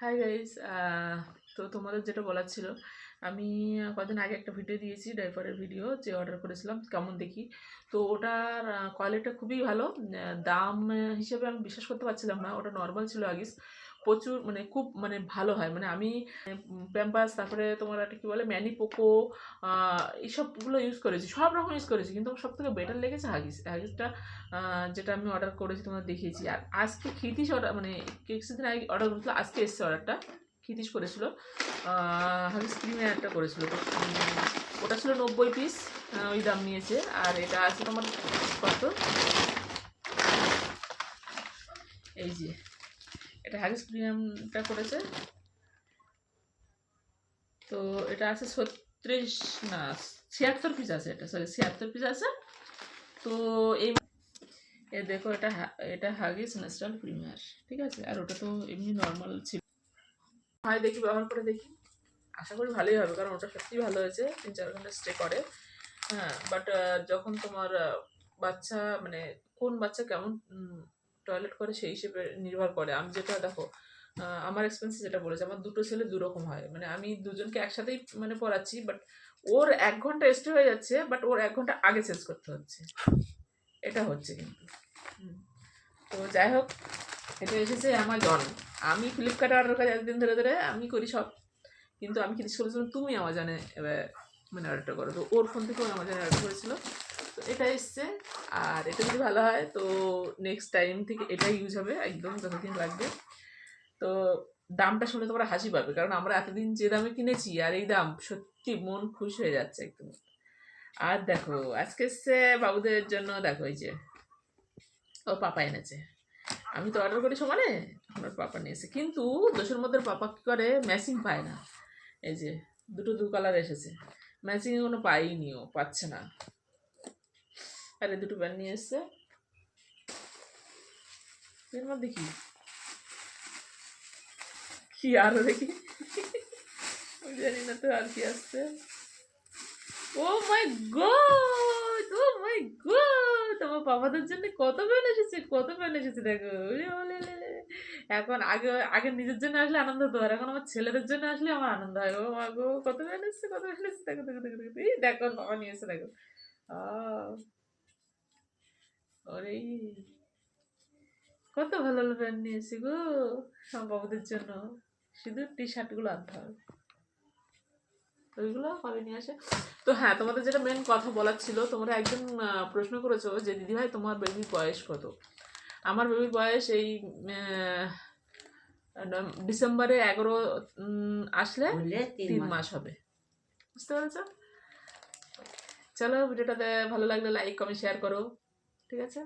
Hi guys তো তোমাদের যেটা বলার ছিল, আমি কদিন আগে একটা ভিডিও দিয়েছি ডাইপারের ভিডিও যে অর্ডার করেছিলাম, কেমন দেখি? তো ওটার কোয়ালিটিটা খুবই ভালো। দাম হিসেবে আমি বিশ্বাস করতে পারছিলাম না, ওটা নর্মাল ছিল আগিস প্রচুর মানে খুব মানে ভালো হয়। মানে আমি প্যাম্পাস, তারপরে তোমার একটা কী বলে ম্যানি পোকো এইসবগুলো ইউজ করেছি। সব রকম ইউজ করেছি। কিন্তু সব থেকে বেটার লেগেছে হাগিস। হাগিসটা যেটা আমি অর্ডার করেছি তোমার দেখিয়েছি। আর আজকে খিতিস অর্ডার মানে কিছুদিন আগে অর্ডার করেছিল, আজকে এসছে অর্ডারটা খিতিস করেছিল। হাগিস ক্রিমের একটা করেছিল। তো ওটা ছিল নব্বই পিস ওই দাম নিয়েছে। আর এটা আছে তোমার কত? এই যে। এটা হ্যাগিস প্রিমিয়ামটা করেছে। তো এটা আছে ছত্রিশ, না, ছিয়াত্তর পিস আছে এটা সরি ছিয়াত্তর পিস আছে। তো এই এ দেখো, এটা এটা হাগিস ন্যাচারাল প্রিমিয়ার, ঠিক আছে? আর ওটা তো এমনি নর্মাল ছিল। হয়, দেখি, ব্যবহার করে দেখি। আশা করি ভালোই হবে, কারণ ওটা সত্যিই ভালো হয়েছে, তিন চার ঘণ্টা স্টে করে। হ্যাঁ বাট যখন তোমার বাচ্চা মানে কোন বাচ্চা কেমন টয়লেট করে সেই হিসেবে নির্ভর করে। আমি যেটা, দেখো আমার এক্সপেন্সে যেটা বলেছে, আমার দুটো ছেলে দুরকম হয়। মানে আমি দুজনকে একসাথেই মানে পড়াচ্ছি বাট ওর এক ঘণ্টা স্টে হয়ে যাচ্ছে বাট ওর এক ঘণ্টা আগে চেঞ্জ করতে হচ্ছে। এটা হচ্ছে কিন্তু। তো যাই হোক, এটা এসেছে অ্যামাজন আমি ফ্লিপকার্টে অর্ডার করি একদিন ধরে ধরে, আমি করি সব। কিন্তু আমি জিজ্ঞেস করেছিলাম, তুমি আমাজনে এবার মানে অর্ডারটা করো? তো ওর ফোন থেকেও আমাজনে অর্ডার করেছিল। তো এটা এসছে। আর এটা যদি ভালো হয়, তো নেক্সট টাইম থেকে এটাই ইউজ হবে একদম যতদিন লাগবে। তো দামটা শুনে তোমরা হাসি পাবে, কারণ আমরা এতদিন যে দামে কিনেছি আর এই দাম, সত্যি মন খুশ হয়ে যাচ্ছে একদম। আর দেখো, আজকে এসছে বাবুদের জন্য, দেখো এই যে, ও পাপা এনেছে। আমি তো অর্ডার করি সমানে আমার পাপা নিয়েছে কিন্তু দোষের মধ্যে পাপা কী করে? ম্যাচিং পায় না। এই যে, দুটো দু কালার এসেছে। ম্যাচিং কোনো পাইনি ও পাচ্ছে না। আরে দুটো প্যান্ট নিয়ে এসছে। এর মধ্যে কি? কি আরও দেখি? জানি না তো আর কি আসছে। Oh my god! Oh my god! আমার বাবাদের জন্য কত প্যান এসেছে, কত প্যান এসেছে দেখো। এখন আগে আগে নিজের জন্য আসলে আনন্দ হতো, আর এখন আমার ছেলেদের জন্য আসলে আমার আনন্দ হয়। ও মা গো, কত প্যান এসেছে, কত প্যান এসেছে, দেখো দেখো দেখো দেখো দেখো। বাবা নিয়ে এসে দেখো। আহ। ওরে। কত ভালো ভালো প্যান্ট নিয়েছি গো আমার বাবুদের জন্য। শুধু টি শার্টগুলো আনতে হবে। ওইগুলো কবে নিয়ে আসে। তো হ্যাঁ তোমাদের যেটা মেন কথা বলার ছিল তোমরা একজন প্রশ্ন করেছ যে দিদিভাই তোমার বেবির বয়স কত? আমার বেবির বয়স এই ডিসেম্বরে এগারো আসলে তিন মাস। হবে। বুঝতে পেরেছ? চলো ভিডিওটাতে ভালো লাগলে লাইক কমেন্ট শেয়ার করো। ঠিক আছে?